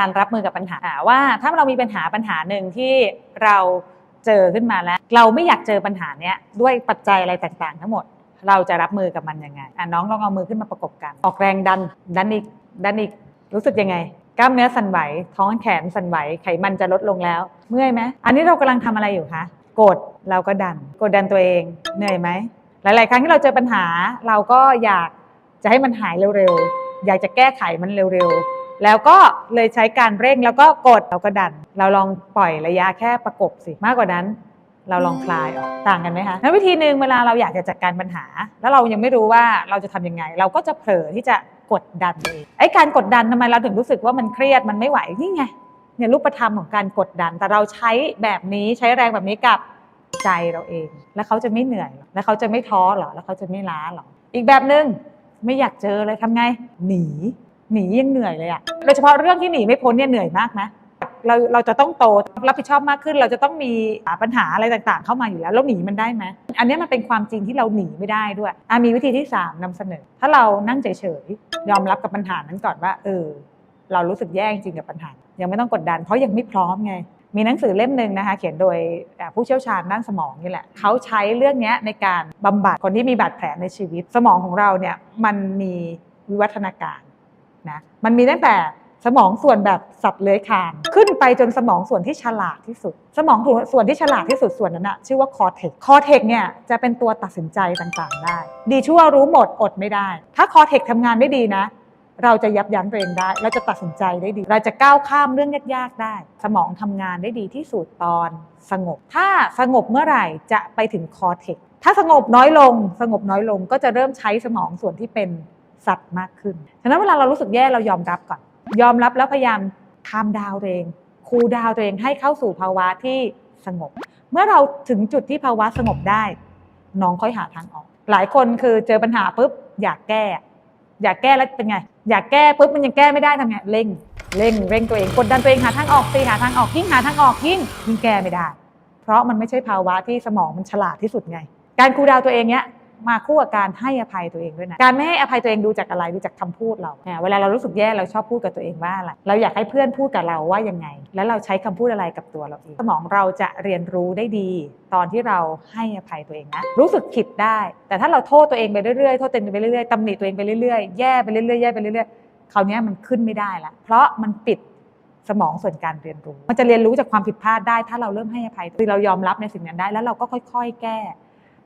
การรับมือกับปัญหาว่า ถ้าเรามีปัญหาปัญหาหนึ่งที่เราเจอขึ้นมาแล้ว เราไม่อยากเจอปัญหาเนี้ยด้วยปัจจัยอะไรต่างๆ ทั้งหมดเราจะรับมือกับมันยังไงอะน้องลองเอามือขึ้นมาประกบกัน ออกแรงดันดันอีกดันอีกรู้สึกยังไง กล้ามเนื้อสั่นไหว ท้องแขนสั่นไหวไขมันจะลดลงแล้ว เมื่อยไหมอันนี้เรากำลังทำอะไรอยู่คะกดเราก็ดัน กดดันตัวเองเหนื่อยไหมหลาย ๆ ครั้งที่เราเจอปัญหา เราก็อยากจะให้มันหายเร็ว ๆ อยากจะแก้ไขมันเร็ว ๆ แล้วก็เลยใช้การเร่งแล้วก็กดเราก็ดัน เราลองปล่อยระยะแค่ประกบสิมากกว่านั้น เราลองคลายออกต่างกันไหมคะแล้ววิธีหนึ่งเวลาเราอยากจะจัดการปัญหา แล้วเรายังไม่รู้ว่าเราจะทำยังไง เราก็จะเผลอที่จะกดดันตัวเองไอ้การกดดันทำไมเราถึงรู้สึกว่ามันเครียดมันไม่ไหวนี่ไงเนี่ยรูปธรรมของการกดดัน แต่เราใช้แบบนี้ใช้แรงแบบนี้กับใจเราเอง แล้วเขาจะไม่เหนื่อยหรอแล้วเขาจะไม่ท้อหรอแล้วเขาจะไม่ล้าหรออีกแบบหนึ่งไม่อยากเจอเลยทำไง หนี หนียังเหนื่อยเลยอะโดยเฉพาะเรื่องที่หนีไม่พ้นเนี่ยเหนื่อยมากนะเราเราจะต้องโตรับผิดชอบมากขึ้น เราจะต้องมีปัญหาอะไรต่างๆ เข้ามาอยู่แล้วเราหนีมันได้ไหมอันนี้มันเป็นความจริงที่เราหนีไม่ได้ด้วยมีวิธีที่ 3นำเสนอ ถ้าเรานั่งเฉยๆยอมรับกับปัญหานั้นก่อนว่า เออ เรารู้สึกแย่จริงกับปัญหา ยังไม่ต้องกดดัน เพราะยังไม่พร้อมไง มีหนังสือเล่มหนึ่งนะคะ เขียนโดยผู้เชี่ยวชาญด้านสมองนี่แหละเขาใช้เรื่องนี้ในการบำบัดคนที่มีบาดแผลในชีวิต สมองของเราเนี่ยมันมีวิวัฒนาการ นะมันมีตั้งแต่สมองส่วนแบบสัตว์เลื้อยคานขึ้นไปจนสมองส่วนที่ฉลาดที่สุด สมองส่วนที่ฉลาดที่สุดส่วนนั้นนะชื่อว่าคอเทกคอเทกเนี่ยจะเป็นตัวตัดสินใจต่างๆ ได้ ดีชั่วรู้หมดอดไม่ได้ ถ้าคอเทกทำงานไม่ดีนะ เราจะยับยั้งตัวเองได้ เราจะตัดสินใจได้ดี เราจะก้าวข้ามเรื่องยากๆได้ สมองทำงานได้ดีที่สุดตอนสงบ ถ้าสงบเมื่อไหร่จะไปถึงคอเทกถ้าสงบน้อยลง สงบน้อยลงก็จะเริ่มใช้สมองส่วนที่เป็น สัตว์มากขึ้น ฉะนั้นเวลาเรารู้สึกแย่เรายอมรับก่อน ยอมรับแล้วพยายามทำดาวตัวเองคูลดาวตัวเองให้เข้าสู่ภาวะที่สงบ เมื่อเราถึงจุดที่ภาวะสงบได้ น้องค่อยหาทางออก หลายคนคือเจอปัญหาปุ๊บอยากแก้ อยากแก้แล้วเป็นไง อยากแก้ปุ๊บมันยังแก้ไม่ได้ทำไงเร่งเร่งเร่งตัวเองกดดันตัวเองหาทางออกสิหาทางออกยิ่งหาทางออกยิ่งยิ่งแก้ไม่ได้ เพราะมันไม่ใช่ภาวะที่สมองมันฉลาดที่สุดไง การคูลดาวตัวเองเนี้ย มาคู่กับการให้อภัยตัวเองด้วยนะ การไม่ให้อภัยตัวเองดูจากอะไรดูจากคำพูดเรา เวลาเรารู้สึกแย่เราชอบพูดกับตัวเองว่าอะไรเราอยากให้เพื่อนพูดกับเราว่ายังไง แล้วเราใช้คำพูดอะไรกับตัวเราเองสมองเราจะเรียนรู้ได้ดี ตอนที่เราให้อภัยตัวเองนะรู้สึกผิดได้ แต่ถ้าเราโทษตัวเองไปเรื่อยๆโทษตัวเองไปเรื่อยๆตำหนิตัวเองไปเรื่อยๆแย่ไปเรื่อยๆแย่ไปเรื่อยๆคราวนี้มันขึ้นไม่ได้ละเพราะมันปิดสมองส่วนการเรียนรู้ มันจะเรียนรู้จากความผิดพลาดได้ ถ้าเราเริ่มให้อภัยคือเรายอมรับในสิ่งนั้นได้ แล้วเราก็ค่อย ๆ แก้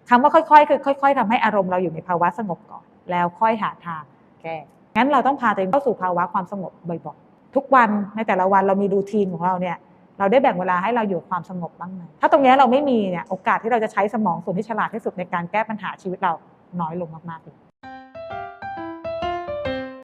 คำว่าค่อยๆ คือค่อย ๆทำให้อารมณ์เราอยู่ในภาวะสงบก่อน แล้วค่อยหาทางแก้งั้นเราต้องพาตัวเองเข้าสู่ภาวะความสงบบ่อยๆทุกวันในแต่ละวันเรามีรูทีนของเราเนี่ยเราได้แบ่งเวลาให้เราอยู่ความสงบบ้างไหมถ้าตรงนี้เราไม่มีเนี่ยโอกาสที่เราจะใช้สมองส่วนที่ฉลาดที่สุดในการแก้ปัญหาชีวิตเราน้อยลงมากๆเลย